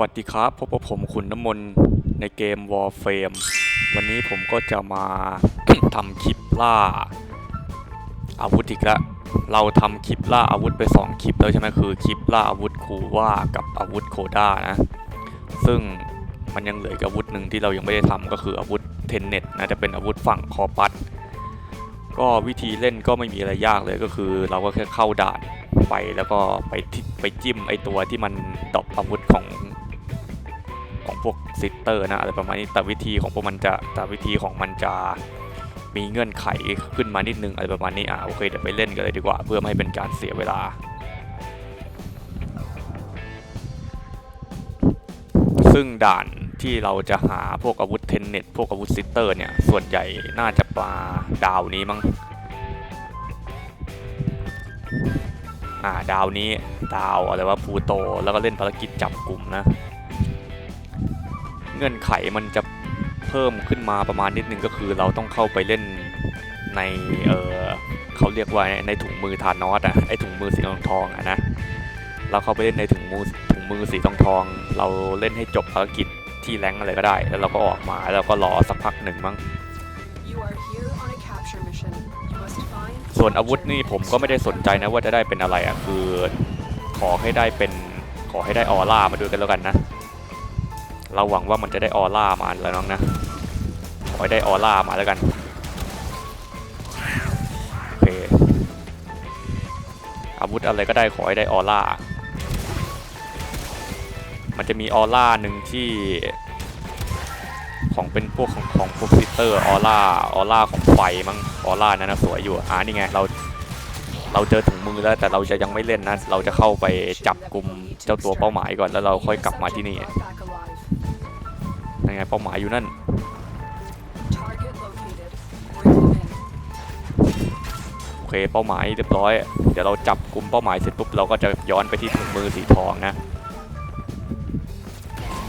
วัสดีครับ พบกับผมคุณน้ำมนต์ในเกม Warframe วันนี้ผมก็จะมาทำคลิปล่า อาวุธอีกแล้วเราทำคลิปล่าอาวุธไป 2 คลิปแล้วใช่ไหมคือคลิปล่าอาวุธคูว่ากับอาวุธโคด้านะ ซึ่งมันยังเหลืออีกอาวุธหนึ่งที่เรายังไม่ได้ทำก็คืออาวุธเทนเน็ตนะจะเป็นอาวุธฝั่งคอปัสก็วิธีเล่นก็ไม่มีอะไรยากเลยก็คือ เราก็แค่เข้าด่านไปแล้วก็ไปไปจิ้มไอตัวที่มันดอปอาวุธของ ของพวกซิสเตอร์นะอะไรประมาณนี้แต่วิธีของพวกมันจะแต่วิธีของมันจะมีเงื่อนไขขึ้นมานิดนึงอะไรประมาณนี้อะโอเคเดี๋ยวไปเล่นกันเลยดีกว่า เพื่อไม่ให้เป็นการเสียเวลาซึ่งด่านที่เราจะหาพวกอาวุธเทนเน็ตพวกอาวุธซิสเตอร์เนี่ย ส่วนใหญ่น่าจะปลาดาวนี้มั้งอ่าดาวนี้ดาวอะไรว่าพูโต แล้วก็เล่นภารกิจจับกลุ่มนะ เงื่อนไขมันจะเพิ่มขึ้นมาประมาณนิดนึงก็คือเราต้องเข้าไปเล่นในเออเขาเรียกว่าในถุงมือทานอสอะไอถุงมือสีทองทองๆอะนะเราเข้าไปเล่นในถุงมือถุงมือสีทองทองๆเราเล่นให้จบภารกิจที่แรงค์อะไรก็ได้ แล้วเราก็ออกมาแล้วก็รอสักพักหนึ่งมั้ง You are here on a capture mission. You must find ส่วนอาวุธนี่ผมก็ไม่ได้สนใจนะว่าจะได้เป็นอะไรอะคือขอให้ได้เป็นขอให้ได้ออร่ามาด้วยกันแล้วกันนะ เราหวังว่ามันจะได้ออร่ามาแล้วน้องนะขอให้ได้ออร่ามาแล้วกันโอเคอาวุธอะไรก็ได้ขอให้ได้ออร่ามันจะมีออร่าหนึ่งที่ของเป็นพวกของของพวกซิสเตอร์ออร่าออร่าของไฟมั้งออร่านั้นนะสวยอยู่อ่านี่ไงเราเราเจอถุงมือแล้วแต่เราจะยังไม่เล่นนะ เราจะเข้าไปจับกลุ่มเจ้าตัวเป้าหมายก่อนแล้วเราค่อยกลับมาที่นี่ ไงเป้าหมายอยู่นั่น Target located. Bring them in. โอเคเป้าหมายเรียบร้อย เดี๋ยวเราจับกลุ่มเป้าหมายเสร็จปุ๊บเราก็จะย้อนไปที่ถุงมือสีทองนะ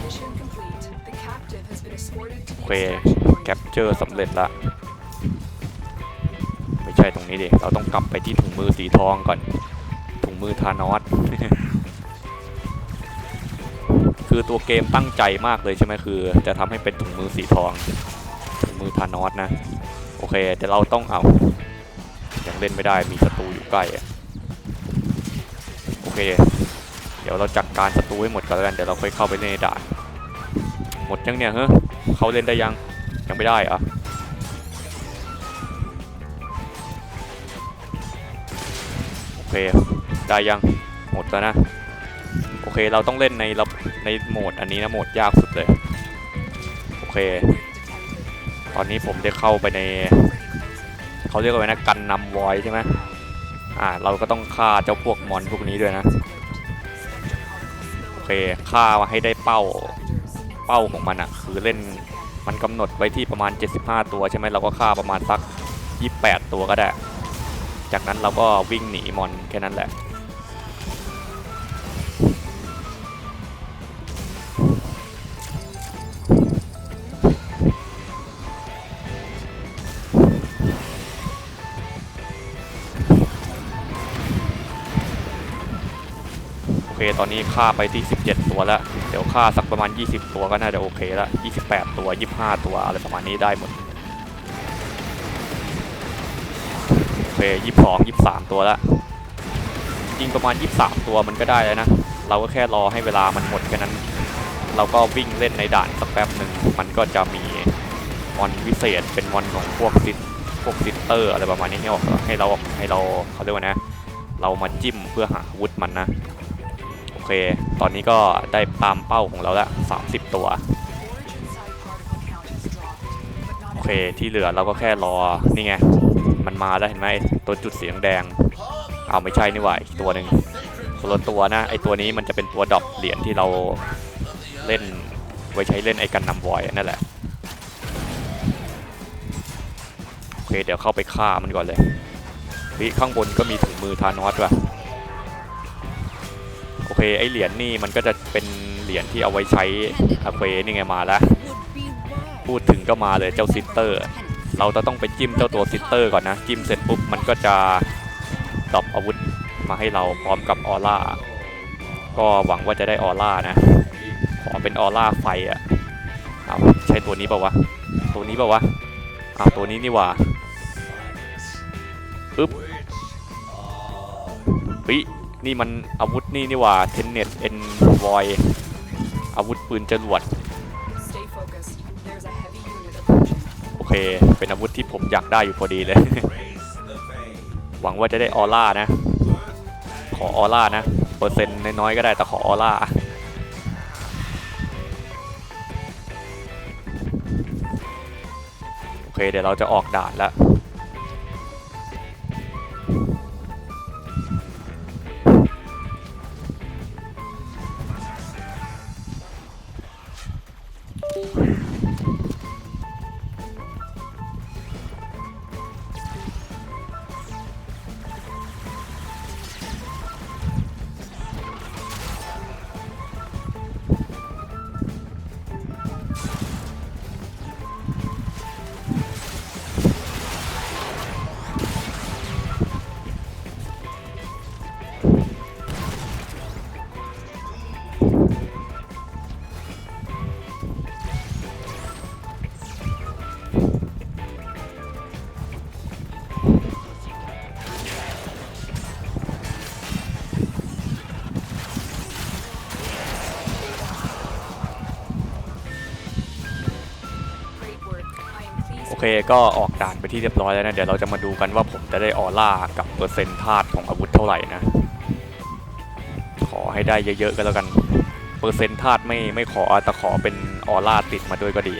Mission complete. The captive has been escorted to โอ the เค extraction point. แคปเจอร์สำเร็จละไม่ใช่ตรงนี้ดิเราต้องกลับไปที่ถุงมือสีทองก่อนถุงมือทานอส คือตัวเกมตั้งใจมากเลยใช่ไหมคือ จะทำให้เป็นถุงมือสีทองถุงมือทานอสนะ โอเคแต่เราต้องเอายังเล่นไม่ได้มีศัตรูอยู่ใกล้อะโอเค เดี๋ยวเราจัดการศัตรูให้หมดก่อนแล้วกันเดี๋ยวเราค่อยเข้าไปเล่นในด่านหมดยังเนี่ยเฮ้เขาเล่นได้ยังยังไม่ได้เหรอโอเคได้ยังหมดแล้วนะโอเคเราต้องเล่นในระบ ในโหมดอันนี้นะโหมดยากสุดเลย โอเค ตอนนี้ผมได้เข้าไปใน เขาเรียกว่าไงนะกันนำวอยใช่ไหมอ่าเราก็ต้องฆ่าเจ้าพวกมอนพวกนี้ด้วยนะ โอเคฆ่ามาให้ได้เป้าเป้าของมันอะคือเล่นมันกำหนดไว้ที่ประมาณ 75 ตัวใช่ไหมเราก็ฆ่าประมาณสัก 28 ตัวก็ได้ จากนั้นเราก็วิ่งหนีมอนแค่นั้นแหละ เคตอนนี้ฆ่าไปที่ 17 ตัวแล้ว เดี๋ยวฆ่าสักประมาณ 20 ตัวก็น่าจะโอเคล้ว28 ตัว 25 ตัวอะไรประมาณนี้ได้หมด โอเค 22 23 ตัวแล้วยิงประมาณ 23 ตัวมันก็ได้แล้วนะ เราก็แค่รอให้เวลามันหมดแค่นั้น เราก็วิ่งเล่นในด่านสักแป๊บหนึ่ง มันก็จะมีมอนวิเศษเป็นมอนของพวกซิสพวกซิสเตอร์อะไรประมาณนี้ให้ออกให้เราให้เราเขาเรียกว่านะ เรามาจิ้มเพื่อหาอาวุธมันนะ เค ตอนนี้ก็ได้ตามเป้าของเราล้ว30 ตัว โอเค ที่เหลือเราก็แค่รอ นี่ไง มันมาแล้วเห็นไหมตัวจุดเสียงแดง เอาไม่ใช่นี่หว่าอีกตัวหนึ่งคนละตัวนะ ไอตัวนี้มันจะเป็นตัวดรอปเหรียญที่เราเล่น ไว้ใช้เล่นไอกันนำวอยนั่นแหละ โอเค เดี๋ยวเข้าไปฆ่ามันก่อนเลยวิข้างบนก็มีถุงมือทานอสว่ะ เคไอเหรียญนี่มันก็จะเป็นเหรียญที่เอาไว้ใช้อะเควนี่ไงมาแล้ว พูดถึงก็มาเลยเจ้าซิสเตอร์ เราจะต้องไปจิ้มเจ้าตัวซิสเตอร์ก่อนนะ จิ้มเสร็จปุ๊บมันก็จะดรอปอาวุธมาให้เราพร้อมกับออร่า ก็หวังว่าจะได้ออร่านะโอเป็นออร่าไฟอะเอาใช่ตัวนี้เปล่าวะ ตัวนี้เปล่าวะอ้าตัวนี้นี่ว่าปึ๊บเฮ้ย นี่มันอาวุธนี่นี่หว่าเทนเน็ตเอ็นวอยอาวุธปืนจรวด Stay focused. There's a heavy unit approaching. โอเค เป็นอาวุธที่ผมอยากได้อยู่พอดีเลย หวังว่าจะได้ออร่านะ ขอออร่านะ เปอร์เซ็นต์น้อยๆก็ได้แต่ขอออร่าโอเคเดี๋ยวเราจะออกด่านแล้ว เคก็ออกด่านไปที่เรียบร้อยแล้วนะ เดี๋ยวเราจะมาดูกันว่าผมจะได้ออร่ากับเปอร์เซ็นต์ธาตุของอาวุธเท่าไหร่นะ ขอให้ได้เยอะๆก็แล้วกัน เปอร์เซ็นต์ธาตุไม่ไม่ขอแต่ขอเป็นออร่าติดมาด้วยก็ดี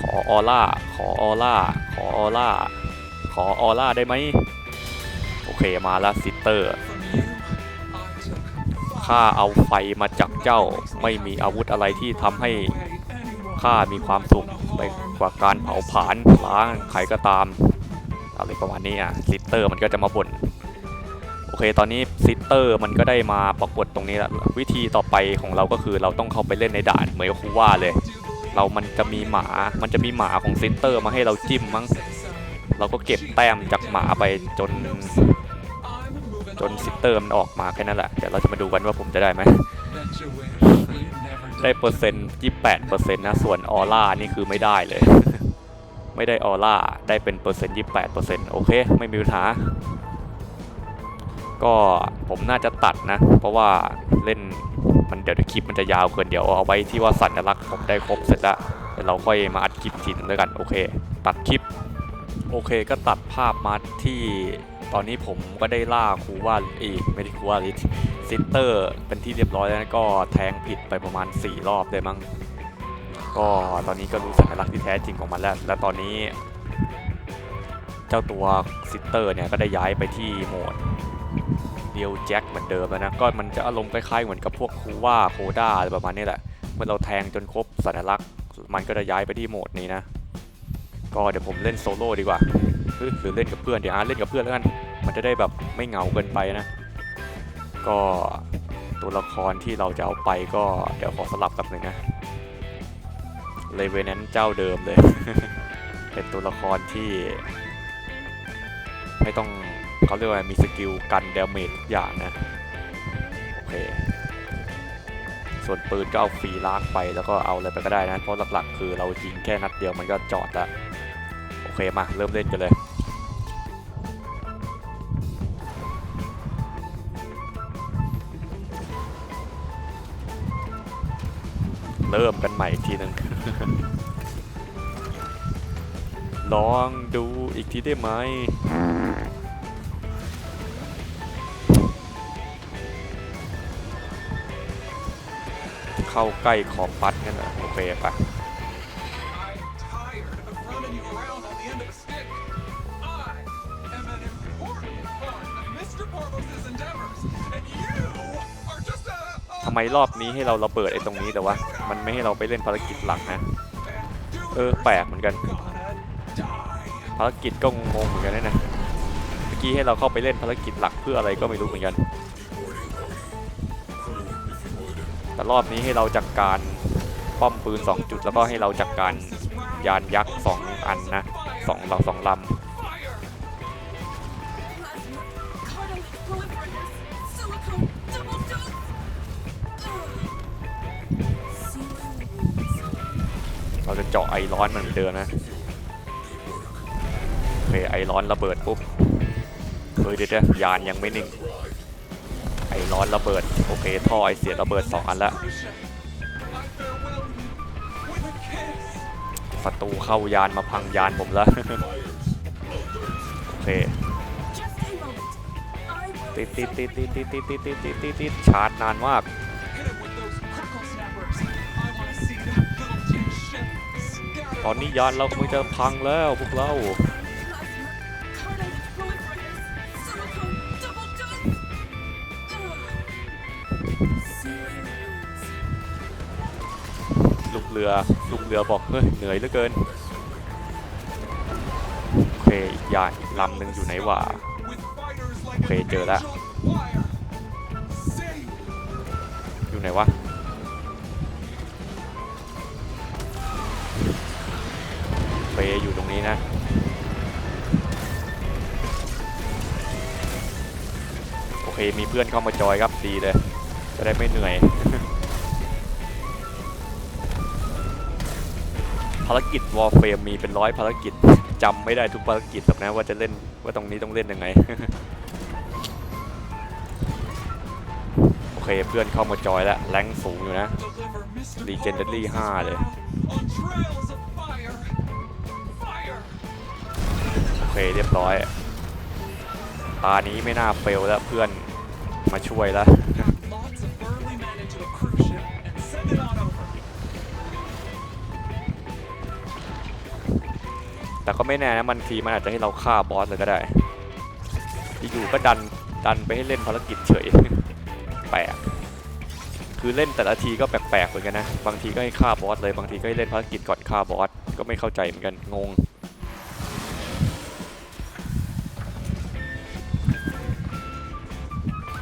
ขอออร่า ขอออร่า ขอออร่า ขอออร่าได้ไหม โอเคมาแล้วซิสเตอร์ ข้าเอาไฟมาจากเจ้า ไม่มีอาวุธอะไรที่ทำให้ข้ามีความสุขไปกว่าการเผาผลาญล้างใครก็ตามอะไรประมาณนี้อะซิสเตอร์มันก็จะมาบ่นโอเคตอนนี้ซิสเตอร์มันก็ได้มาปรากฏตรงนี้แล้ววิธีต่อไปของเราก็คือเราต้องเข้าไปเล่นในด่านเหมือนคูว่าเลย เรามันจะมีหมา มันจะมีหมาของซิสเตอร์มาให้เราจิ้มมั้งเราก็เก็บแต้มจากหมาไปจน จนซิสเตอร์มันออกมาแค่นั้นแหละ เดี๋ยวเราจะมาดูกันว่าผมจะได้ไหม ได้เปอร์เซ็นต์ยี่แปดเปอร์เซ็นต์นะ ส่วนออร่านี่คือไม่ได้เลย ไม่ได้ออร่า ได้เป็นเปอร์เซ็นต์ยี่แปดเปอร์เซ็นต์โอเค ไม่มีปัญหา ก็ผมน่าจะตัดนะ เพราะว่าเล่นมันเดี๋ยวคลิปมันจะยาวเกินเดี๋ยวเอาไว้ที่ว่าสัญลักษณ์ผมได้ครบเสร็จแล้วเดี๋ยวเราค่อยมาอัดคลิปทีนึงด้วยกันโอเค ตัดคลิป โอเคก็ตัดภาพมาที่ ตอนนี้ผมก็ได้ล่าครูว่าอีกไม่ได้ครูว่าลิสซิสเตอร์เป็นที่เรียบร้อยแล้วก็แทงผิดไปประมาณ 4 รอบเลยมั้งก็ตอนนี้ก็รู้สัญลักษณ์ที่แท้จริงของมันแล้ว และตอนนี้ เจ้าตัวซิสเตอร์เนี่ยก็ได้ย้ายไปที่โหมดเดียวแจ็คเหมือนเดิมนะก็มันจะอารมณ์คล้ายๆเหมือนกับพวกครูว่าโคด้าอะไรประมาณนี้แหละ เมื่อเราแทงจนครบสัญลักษณ์ มันก็จะย้ายไปที่โหมดนี้นะ ก็เดี๋ยวผมเล่นโซโล่ดีกว่า หรือเล่นกับเพื่อนเดี๋ยวอาร์ตเล่นกับเพื่อนแล้วกัน มันจะได้แบบไม่เหงาเกินไปนะ ก็ตัวละครที่เราจะเอาไปก็เดี๋ยวขอสลับกับหนึ่งนะเลเวนั้นเจ้าเดิมเลย เป็นตัวละครที่ ไม่ต้องเขาเรียกว่ามีสกิลกันเดเมจทุกอย่างนะ โอเค ส่วนปืนก็เอาฟรีลากไปแล้วก็เอาอะไรไปก็ได้นะ เพราะหลักๆ คือเรายิงแค่นัดเดียวมันก็จอดละ อเคมา เริ่มเล่นกันเลย เริ่มกันใหม่อีกทีหนึ่งลองดูอีกทีได้ไหมเข้าใกล้ขอบปัดกันนะโอเคปะ มรอบนี้ให้เราระเบิดไอ้ตรงนี้แต่ว่ามันไม่ให้เราไปเล่นภารกิจหลักนะ เออแปลกเหมือนกัน ภารกิจก็งงเหมือนกันนะเนี่ยเมื่อกี้ให้เราเข้าไปเล่นภารกิจหลักเพื่ออะไรก็ไม่รู้เหมือนกัน แต่รอบนี้ให้เราจัดการป้อมปืน 2 จุดแล้วก็ให้เราจัดการยานยักษ์ 2 อันนะสองเราสองล Carter, จะเจาะไอร้อนมันเหมือนเดิมนะโอเคไอร้อนระเบิดปุ๊บเฮ้ยเดี๋ยวๆยานยังไม่นิ่ง ไอร้อนระเบิด โอเคท่อไอเสียระเบิดสองอันละ Crucian, I farewell you with a kiss. ศัตรูเข้ายานมาพังยานผมแล้วโอเค Just a moment. I will ติดติดติดติดติดติดติดติดติดติดติดชาร์จนานมาก อนนี้ยานเราคงจะพังแล้วพวกเราลูกเรือลูกเรือบอกเฮ้ยเหนื่อยเหลือเกินโอเคอีกยานอีลำหนึ่งอยู่ไหนวะโอเคเจอแล้วอยู่ไหนวะ ย์อยู่ตรงนี้นะ โอเคมีเพื่อนเข้ามาจอยครับดีเลย จะได้ไม่เหนื่อย ภารกิจวอลเฟมมีเป็นร้อยภารกิจจำไม่ได้ทุกภารกิจหรอกนะว่าจะเล่นว่าตรงนี้ต้องเล่นยังไงโอเคเพื่อนเข้ามาจอยแล้วแรงสูงอยู่นะ deliver Mr. Legendary Corvo's 5เลย เรียบร้อย ตานี้ไม่น่าเฟลแล้วเพื่อนมาช่วยแล้วแต่ก็ไม่แน่นะมันทีมันอาจจะให้เราฆ่าบอสเลยก็ได้อยู่ก็ดันดันไปให้เล่นภารกิจเฉยแปลกคือเล่นแต่ละทีก็แปลกๆเหมือนกันนะ บางทีก็ให้ฆ่าบอสเลย บางทีก็ให้เล่นภารกิจก่อนฆ่าบอส ก็ไม่เข้าใจเหมือนกัน งง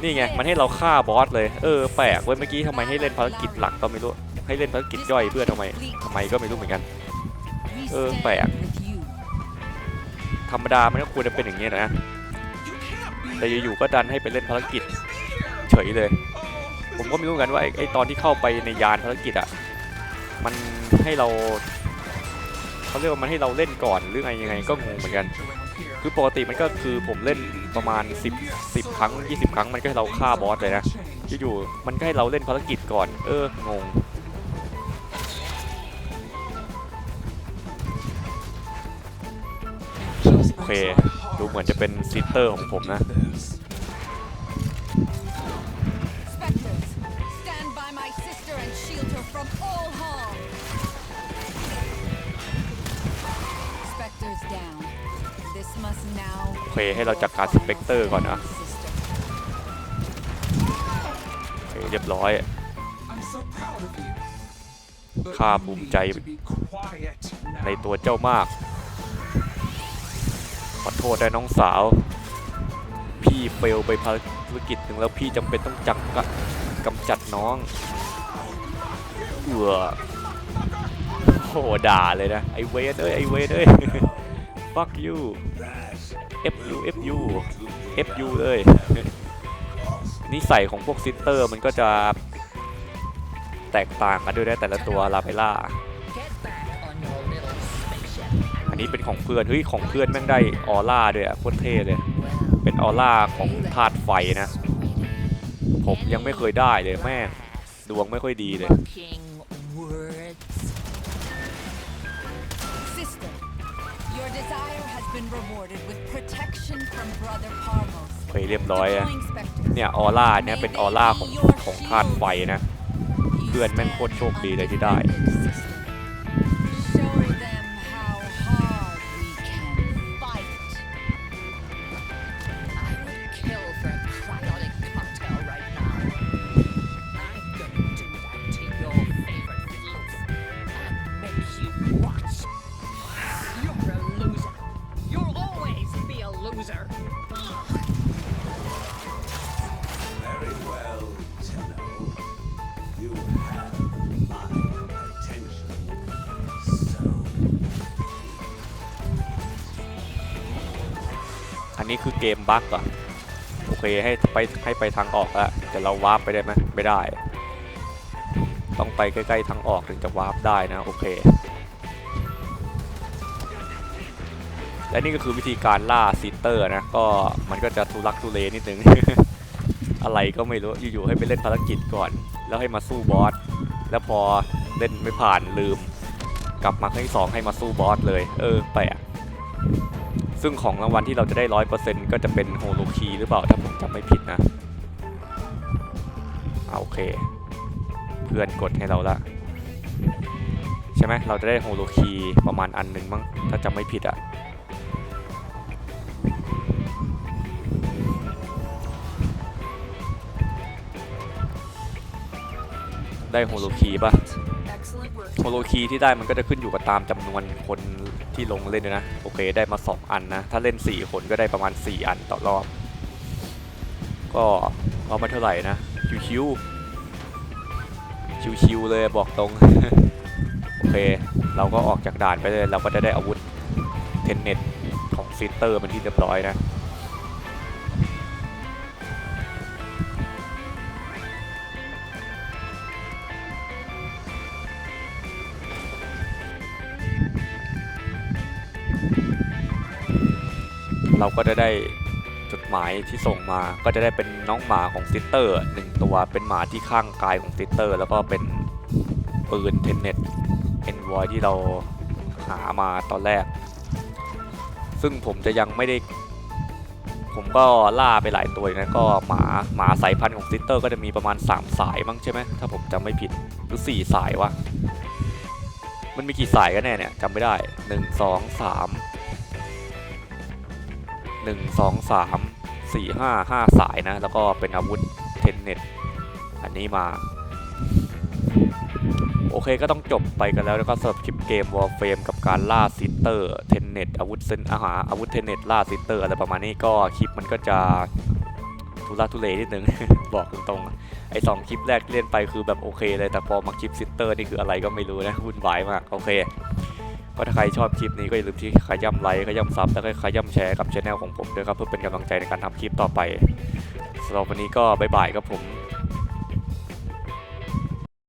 นี่ไง มันให้เราฆ่าบอสเลย เออ แปลกเว้ย เมื่อกี้ทำไมให้เล่นภารกิจหลักก็ไม่รู้ ให้เล่นภารกิจย่อยเพื่อทำไมทำไมก็ไม่รู้เหมือนกัน We Ờ, stand phải ạ. with you. ธรรมดา มันก็ควรจะเป็นอย่างนี้นะ แต่อยู่ๆก็ดันให้ไปเล่นภารกิจ เฉยเลย ผมก็ไม่รู้เหมือนกันว่าไอ้ตอนที่เข้าไปในยานภารกิจอะ มันให้เราเขาเรียกว่ามันให้เราเล่นก่อนหรือไงยังไงก็งงเหมือนกัน คือปกติมันก็คือผมเล่นประมาณ 10 10 ครั้ง 20 ครั้งมันก็ให้เราฆ่าบอสเลยนะอยู่ๆมันก็ให้เราเล่นภารกิจก่อน เอองงโอเค ดูเหมือนจะเป็นซิสเตอร์ของผมนะ เคให้เราจัดการสเปกเตอร์ก่อนนะโอเคเรียบร้อยข้าภูมิใจในตัวเจ้ามาก ขอโทษได้น้องสาว พี่เฟลไปภารกิจหนึ่งแล้วพี่จำเป็นต้องจักกะกำจัดน้องเอือโหด่าเลยนะ ไอเวนเอ้ยไอเวนเอ้ย fuck you f u f u f u เลย นิสัยของพวกซิสเตอร์มันก็จะแตกต่างกันด้วยนะแต่ละตัวลาเปล่าอันนี้เป็นของเพื่อน เฮ้ย ของเพื่อนแม่งได้ออร่าด้วยอะโคตรเท่เลย เป็นออร่าของธาตุไฟนะ ผมยังไม่เคยได้เลยแม่ดวงไม่ค่อยดีเลย เคเรียบร้อยอะ Deploying spectres. เนี่ยออร่าเนี่ยเป็นออร่าของของธาตุไฟนะเพื่อนแม่งโคตรโชคดีเลยที่ได้ นี้คือเกมบั๊กอะโอเคให้ไปให้ไปทางออกละแต่เราวาร์ปไปได้ไหมไม่ได้ ต้องไปใกล้ๆทางออกถึงจะวาร์ปได้นะโอเค และนี่ก็คือวิธีการล่าซีเตอร์นะก็มันก็จะทุลักทุเลนิดนึง อะไรก็ไม่รู้อยู่ๆให้ไปเล่นภารกิจก่อน แล้วให้มาสู้บอสแล้วพอเล่นไม่ผ่านลืม กลับมาให้สองให้มาสู้บอสเลย เออแปลก ซึ่งของรางวัลที่เราจะได้ร้อยเปอร์เซ็นต์ก็จะเป็นโฮโลคีหรือเปล่าถ้าผมจำไม่ผิดนะโอเค เพื่อนกดให้เราละใช่ไหมเราจะได้โฮโลคีประมาณอันหนึ่งมั้งถ้าจำไม่ผิดอะได้โฮโลคีป่ะ โฮโลคีที่ได้มันก็จะขึ้นอยู่กับตามจำนวนคนที่ลงเล่นด้วยนะ โอเคได้มา 2 อันนะ ถ้าเล่น 4 คนก็ได้ประมาณ 4 อันต่อรอบ ก็เอามาเท่าไหร่นะ ชิวๆชิวๆเลยบอกตรง โอเค เราก็ออกจากด่านไปเลย เราก็จะได้อาวุธเทนเน็ตของซิสเตอร์มันที่เรียบร้อยนะ เราก็จะได้จดหมายที่ส่งมาก็จะได้เป็นน้องหมาของซิสเตอร์หนึ่งตัวเป็นหมาที่ข้างกายของซิสเตอร์ แล้วก็เป็นปืนเทนเน็ตเอ็นวอยที่เราหามาตอนแรก ซึ่งผมจะยังไม่ได้ ผมก็ล่าไปหลายตัวนะก็หมาหมาสายพันธุ์ของซิสเตอร์ ก็จะมีประมาณ 3 สายมั้งใช่ไหมถ้าผมจำไม่ผิดหรือ 4 สายวะมันมีกี่สายกันแน่เนี่ยจำไม่ได้ 1 2 3 หนึ่งสองสามสี่ห้าห้าสายนะ แล้วก็เป็นอาวุธเทนเน็ตอันนี้มา โอเคก็ต้องจบไปกันแล้ว แล้วก็สำหรับคลิปเกม Warframe กับการล่าซิสเตอร์เทนเน็ตอาวุธเซนอาหารอาวุธเทนเน็ตล่าซิสเตอร์อะไรประมาณนี้ก็คลิปมันก็จะทุลักทุเลนิดนึง บอกตรงๆไอ้สองคลิปแรกเล่นไปคือแบบโอเคเลยแต่พอมาคลิปซิสเตอร์นี่คืออะไรก็ไม่รู้นะวุ่นวายมากโอเค ก็ถ้าใครชอบคลิปนี้ก็อย่าลืมที่ขย่ำไลค์ขย่ำซับแล้วก็ขย่ำแชร์กับช anel ของผมด้วยครับเพื่อเป็นกำลังใจในการทำคลิปต่อไปสำหรับวันนี้ก็บายบายครับผม